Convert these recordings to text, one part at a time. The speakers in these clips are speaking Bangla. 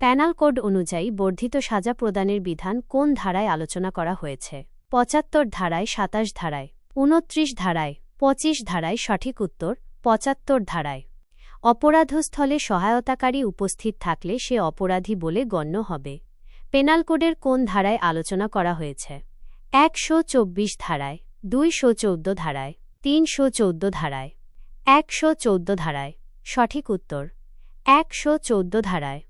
প্যানাল কোড অনুযায়ী বর্ধিত সাজা প্রদানের বিধান কোন ধারায় আলোচনা করা হয়েছে? পঁচাত্তর ধারায়, সাতাশ ধারায় উনত্রিশ ধারায়, পঁচিশ ধারায় সঠিক উত্তর, পঁচাত্তর ধারায়। অপরাধস্থলে সহায়তাকারী উপস্থিত থাকলে সে অপরাধী বলে গণ্য হবে। পেনাল কোডের কোন ধারায় আলোচনা করা হয়েছে? একশো চব্বিশ ধারায়, দুইশো চৌদ্দ ধারায়, তিনশো চৌদ্দ ধারায়। একশো চৌদ্দ ধারায় সঠিক উত্তর, একশো চৌদ্দ ধারায়।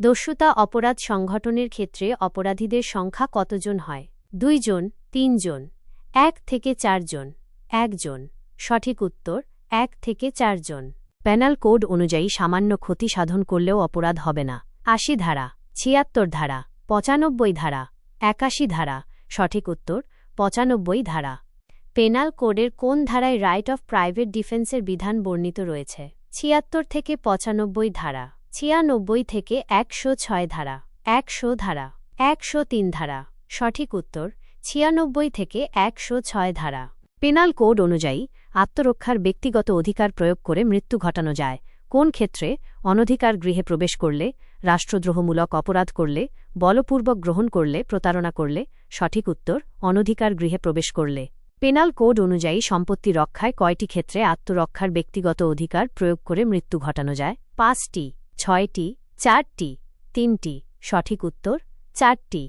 দস্যুতা অপরাধ সংগঠনের ক্ষেত্রে অপরাধীদের সংখ্যা কতজন হয়? দুইজন, তিনজন, এক থেকে চারজন, একজন। সঠিক উত্তর, এক থেকে চারজন। প্যানাল কোড অনুযায়ী সামান্য ক্ষতি সাধন করলেও অপরাধ হবে না। আশি ধারা, ছিয়াত্তর ধারা, পঁচানব্বই ধারা, একাশি ধারা। সঠিক উত্তর, পঁচানব্বই ধারা। পেনাল কোডের কোন ধারায় রাইট অফ প্রাইভেট ডিফেন্সের বিধান বর্ণিত রয়েছে? ছিয়াত্তর থেকে পঁচানব্বই ধারা। ছিয়ানব্বই থেকে একশো ছয় ধারা, একশো ধারা, একশো তিন ধারা। সঠিক উত্তর, ছিয়ানব্বই থেকে একশো ছয় ধারা। পেনাল কোড অনুযায়ী, আত্মরক্ষার ব্যক্তিগত অধিকার প্রয়োগ করে মৃত্যু ঘটানো যায়। কোন ক্ষেত্রে? অনধিকার গৃহে প্রবেশ করলে, রাষ্ট্রদ্রোহমূলক অপরাধ করলে, বলপূর্বক গ্রহণ করলে, প্রতারণা করলে। সঠিক উত্তর, অনধিকার গৃহে প্রবেশ করলে। পেনাল কোড অনুযায়ী সম্পত্তি রক্ষায় কয়টি ক্ষেত্রে আত্মরক্ষার ব্যক্তিগত অধিকার প্রয়োগ করে মৃত্যু ঘটানো যায়? পাঁচটি। ছয়টি চারটি তিনটি সঠিক উত্তর চারটি।